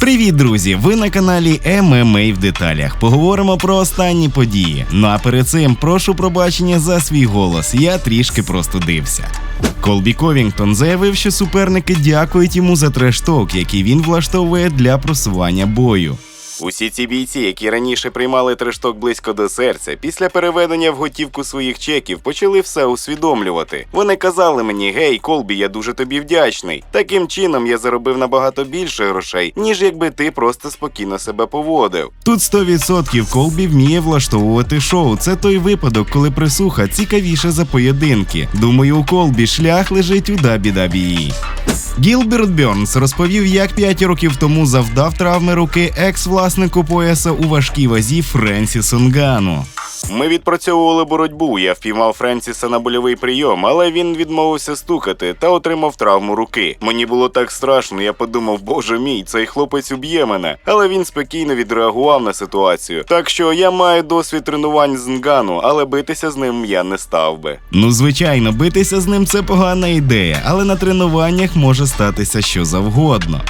Привіт, друзі! Ви на каналі ММА в деталях. Поговоримо про останні події. Ну а перед цим прошу пробачення за свій голос. Я трішки простудився. Колбі Ковінгтон заявив, що суперники дякують йому за трешток, який він влаштовує для просування бою. Усі ці бійці, які раніше приймали трешток близько до серця, після переведення в готівку своїх чеків почали все усвідомлювати. Вони казали мені: гей, Колбі, я дуже тобі вдячний. Таким чином я заробив набагато більше грошей, ніж якби ти просто спокійно себе поводив. Тут 100% Колбі вміє влаштовувати шоу. Це той випадок, коли присуха цікавіше за поєдинки. Думаю, у Колбі шлях лежить у дабі-дабі. Гілберт Бьорнс розповів, як 5 років тому завдав травми руки екс-власнику пояса у важкій вазі Френсісу Нгану. Ми відпрацьовували боротьбу. Я впіймав Френсіса на больовий прийом, але він відмовився стукати та отримав травму руки. Мені було так страшно. Я подумав, боже мій, цей хлопець уб'є мене. Але він спокійно відреагував на ситуацію. Так що я маю досвід тренувань з Нгану, але битися з ним я не став би. Ну звичайно, битися з ним це погана ідея, але на тренуваннях може статися що завгодно.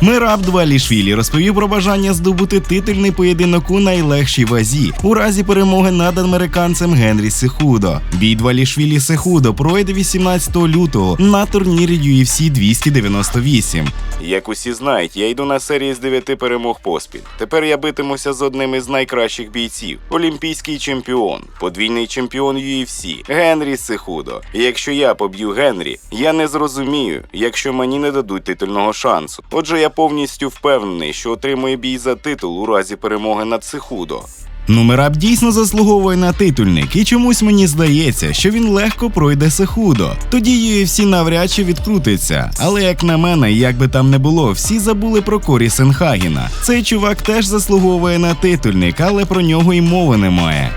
Мираб Двалішвілі розповів про бажання здобути титульний поєдинок у найлегшій вазі у разі перемоги над американцем Генрі Сехудо. Бій Двалішвілі Сехудо пройде 18 лютого на турнірі UFC 298. Як усі знають, я йду на серії з 9 перемог поспіль. Тепер я битимуся з одним із найкращих бійців олімпійський чемпіон, подвійний чемпіон UFC Генрі Сехудо. Якщо я поб'ю Генрі, я не зрозумію, якщо мені не дадуть титульного шансу. Отже, я повністю впевнений, що отримує бій за титул у разі перемоги над Сехудо. Нумераб дійсно заслуговує на титульник, і чомусь мені здається, що він легко пройде Сехудо. Тоді UFC навряд чи відкрутиться. Але як на мене, як би там не було, всі забули про Корі Сенхагіна. Цей чувак теж заслуговує на титульник, але про нього й мови немає.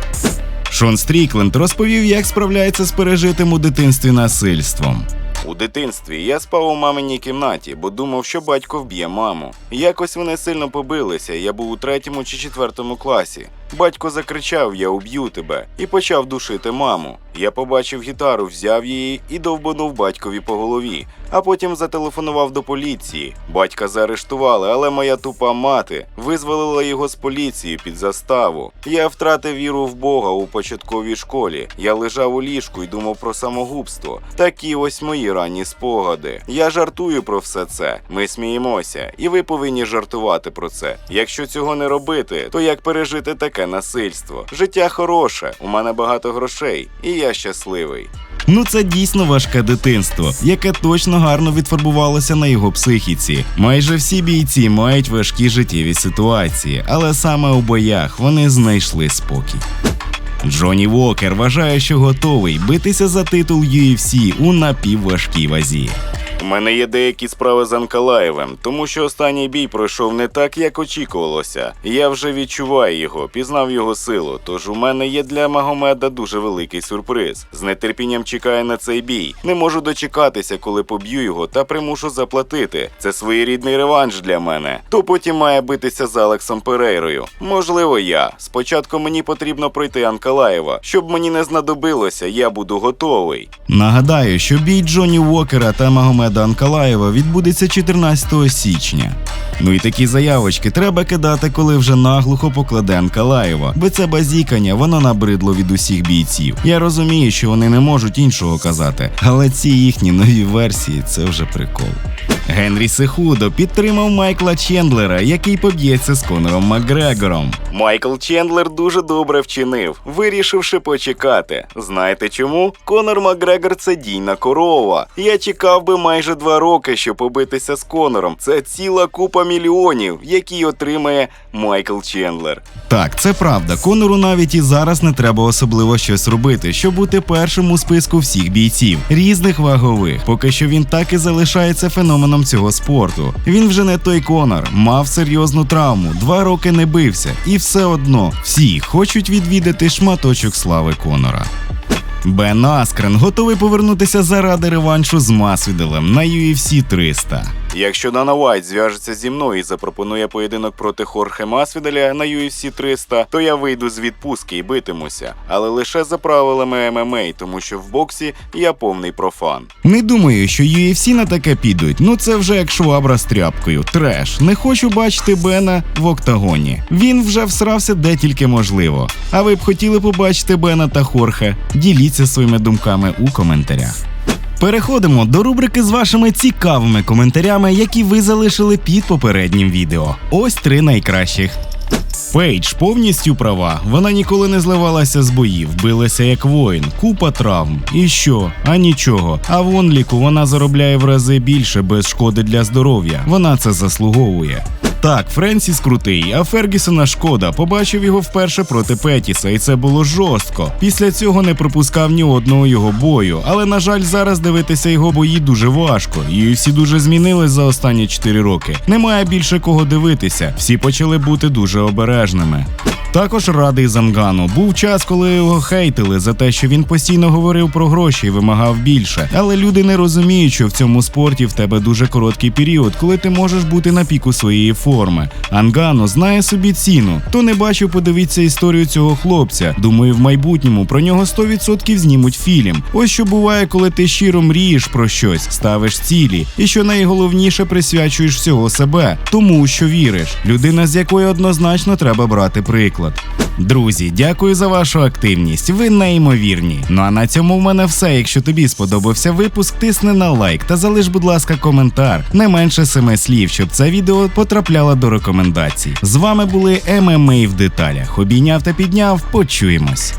Шон Стрікленд розповів, як справляється з пережитим у дитинстві насильством. У дитинстві я спав у маминій кімнаті, бо думав, що батько вб'є маму. Якось вони сильно побилися. Я був у третьому чи четвертому класі. Батько закричав Я уб'ю тебе і почав душити маму. Я побачив гітару, взяв її і довбанув батькові по голові, а потім зателефонував до поліції. Батька заарештували, але моя тупа мати визволила його з поліції під заставу. Я втратив віру в Бога у початковій школі. Я лежав у ліжку і думав про самогубство. Такі ось мої ранні спогади. Я жартую про все це. Ми сміємося, і ви повинні жартувати про це. Якщо цього не робити, то як пережити таке насильство? Життя хороше, у мене багато грошей, і я щасливий. Ну це дійсно важке дитинство, яке точно гарно відфарбувалося на його психіці. Майже всі бійці мають важкі життєві ситуації, але саме у боях вони знайшли спокій. Джонні Вокер вважає, що готовий битися за титул UFC у напівважкій вазі. У мене є деякі справи з Анкалаєвим, тому що останній бій пройшов не так, як очікувалося. Я вже відчуваю його, пізнав його силу. Тож у мене є для Магомеда дуже великий сюрприз. З нетерпінням чекаю на цей бій. Не можу дочекатися, коли поб'ю його та примушу заплатити. Це своєрідний реванш для мене. То потім має битися з Алексом Перейрою. Можливо, я. Спочатку мені потрібно пройти Анкалаєва. Щоб мені не знадобилося, я буду готовий. Нагадаю, що бій Джонні Уокера та Магомеда Анкалаєва відбудеться 14 січня. Ну і такі заявочки треба кидати, коли вже наглухо покладе Анкалаєва, бо це базікання воно набридло від усіх бійців. Я розумію, що вони не можуть іншого казати, але ці їхні нові версії це вже прикол. Генрі Сехудо підтримав Майкла Чендлера, який поб'ється з Конором Макгрегором. Майкл Чендлер дуже добре вчинив, вирішивши почекати. Знаєте чому? Конор Макгрегор це дійна корова. Я чекав би майже два роки, щоб побитися з Конором. Це ціла купа мільйонів, які отримає Майкл Чендлер. Так, це правда. Конору навіть і зараз не треба особливо щось робити, щоб бути першим у списку всіх бійців різних вагових. Поки що він так і залишається феноменом цього спорту. Він вже не той Конор, мав серйозну травму, два роки не бився, і все одно всі хочуть відвідати шматочок слави Конора. Бен Аскрен готовий повернутися заради реваншу з Масвіделем на UFC 300. Якщо Дана Уайт зв'яжеться зі мною і запропонує поєдинок проти Хорхе Масвідаля на UFC 300, то я вийду з відпустки і битимуся, але лише за правилами ММА, тому що в боксі я повний профан. Не думаю, що UFC на таке підуть. Ну це вже як швабра з тряпкою. Треш. Не хочу бачити Бена в октагоні. Він вже всрався де тільки можливо. А ви б хотіли побачити Бена та Хорхе? Діліться своїми думками у коментарях. Переходимо до рубрики з вашими цікавими коментарями, які ви залишили під попереднім відео. Ось три найкращих. Пейдж повністю права. Вона ніколи не зливалася з боїв, билася як воїн, купа травм. І що? А нічого. А в онліку вона заробляє в рази більше без шкоди для здоров'я. Вона це заслуговує. Так, Френсіс крутий, а Фергісона шкода. Побачив його вперше проти Петіса, і це було жорстко. Після цього не пропускав ні одного його бою. Але на жаль, зараз дивитися його бої дуже важко. І всі дуже змінились за останні 4 роки. Немає більше кого дивитися. Всі почали бути дуже обережними. Також радий Зангану. Був час, коли його хейтили за те, що він постійно говорив про гроші і вимагав більше. Але люди не розуміють, що в цьому спорті в тебе дуже короткий період, коли ти можеш бути на піку своєї форми. Ангану знає собі ціну. Хто не бачив, подивіться історію цього хлопця. Думаю, в майбутньому про нього 100% знімуть фільм. Ось що буває, коли ти щиро мрієш про щось, ставиш цілі, і що найголовніше присвячуєш всього себе, тому що віриш. Людина, з якої однозначно треба брати приклад. Друзі, дякую за вашу активність. Ви неймовірні. Ну а на цьому в мене все. Якщо тобі сподобався випуск, тисни на лайк та залиш, будь ласка, коментар. Не менше семи слів, щоб це відео потрапляло до рекомендацій. З вами були ММА в деталях. Обійняв та підняв. Почуємось.